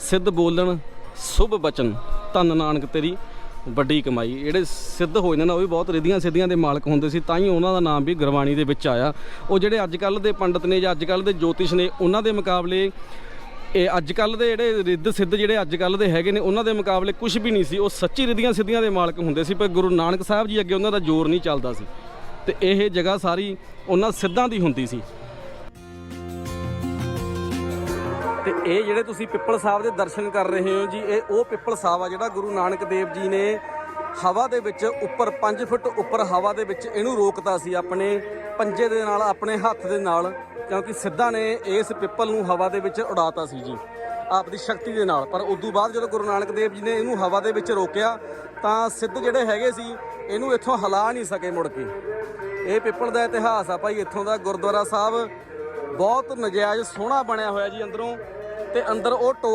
ਸਿੱਧ ਬੋਲਣ, ਸੁਭ ਬਚਨ, ਧੰਨ ਨਾਨਕ ਤੇਰੀ ਵੱਡੀ ਕਮਾਈ। ਜਿਹੜੇ ਸਿੱਧ ਹੋਏ ਨੇ ਨਾ, ਉਹ ਵੀ ਬਹੁਤ ਰਿਧੀਆਂ ਸਿੱਧੀਆਂ ਦੇ ਮਾਲਕ ਹੁੰਦੇ ਸੀ, ਤਾਂ ਹੀ ਉਹਨਾਂ ਦਾ ਨਾਮ ਵੀ ਗੁਰਬਾਣੀ ਦੇ ਵਿੱਚ ਆਇਆ। ਉਹ ਜਿਹੜੇ ਅੱਜ ਕੱਲ ਦੇ ਪੰਡਤ ਨੇ ਜਾਂ ਅੱਜ ਕੱਲ ਦੇ ਜੋਤਿਸ਼ ਨੇ, ਉਹਨਾਂ ਦੇ ਮੁਕਾਬਲੇ ਇਹ ਅੱਜ ਕੱਲ ਦੇ ਜਿਹੜੇ ਰਿੱਧ ਸਿੱਧ ਜਿਹੜੇ ਅੱਜ ਕੱਲ ਦੇ ਹੈਗੇ ਨੇ, ਉਹਨਾਂ ਦੇ ਮੁਕਾਬਲੇ ਕੁਝ ਵੀ ਨਹੀਂ ਸੀ। ਉਹ ਸੱਚੀ ਰਿਧੀਆਂ ਸਿੱਧੀਆਂ ਦੇ ਮਾਲਕ ਹੁੰਦੇ ਸੀ, ਪਰ ਗੁਰੂ ਨਾਨਕ ਸਾਹਿਬ ਜੀ ਅੱਗੇ ਉਹਨਾਂ ਦਾ ਜ਼ੋਰ ਨਹੀਂ ਚੱਲਦਾ ਸੀ। ਤੇ ਇਹ ਜਗ੍ਹਾ ਸਾਰੀ ਉਹਨਾਂ ਸਿੱਧਾਂ ਦੀ ਹੁੰਦੀ ਸੀ। ਤੇ ਇਹ ਜਿਹੜੇ ਤੁਸੀਂ ਪਿੱਪਲ ਸਾਹਿਬ ਦੇ ਦਰਸ਼ਨ ਕਰ ਰਹੇ ਹੋ ਜੀ, ਇਹ ਉਹ ਪਿੱਪਲ ਸਾਹਿਬ ਆ ਜਿਹੜਾ ਗੁਰੂ ਨਾਨਕ ਦੇਵ ਜੀ ਨੇ ਹਵਾ ਦੇ ਵਿੱਚ ਉੱਪਰ 5 ਫੁੱਟ ਉੱਪਰ ਹਵਾ ਦੇ ਵਿੱਚ ਇਹਨੂੰ ਰੋਕਤਾ ਸੀ ਆਪਣੇ ਪੰਜੇ ਦੇ ਨਾਲ, ਆਪਣੇ ਹੱਥ ਦੇ ਨਾਲ, ਕਿਉਂਕਿ ਸਿੱਧਾ ਨੇ ਇਸ ਪਿੱਪਲ ਨੂੰ ਹਵਾ ਦੇ ਵਿੱਚ ਉਡਾਤਾ ਸੀ ਜੀ ਆਪਦੀ ਸ਼ਕਤੀ ਦੇ ਨਾਲ। ਪਰ ਉਦੋਂ ਬਾਅਦ ਜਦੋਂ ਗੁਰੂ ਨਾਨਕ ਦੇਵ ਜੀ ਨੇ ਇਹਨੂੰ ਹਵਾ ਦੇ ਵਿੱਚ ਰੋਕਿਆ, ਤਾਂ ਸਿੱਧ ਜਿਹੜੇ ਹੈਗੇ ਸੀ, ਇਹਨੂੰ ਇੱਥੋਂ ਹਿਲਾ ਨਹੀਂ ਸਕੇ ਮੁੜ ਕੇ। ਇਹ ਪਿੱਪਲ ਦਾ ਇਤਿਹਾਸ ਆ ਭਾਈ, ਇੱਥੋਂ ਦਾ ਗੁਰਦੁਆਰਾ ਸਾਹਿਬ ਬਹੁਤ ਨਜਾਇਜ਼ ਸੋਹਣਾ ਬਣਿਆ ਹੋਇਆ ਜੀ ਅੰਦਰੋਂ ਤੇ ਅੰਦਰ ਉਹ ਟੋਆ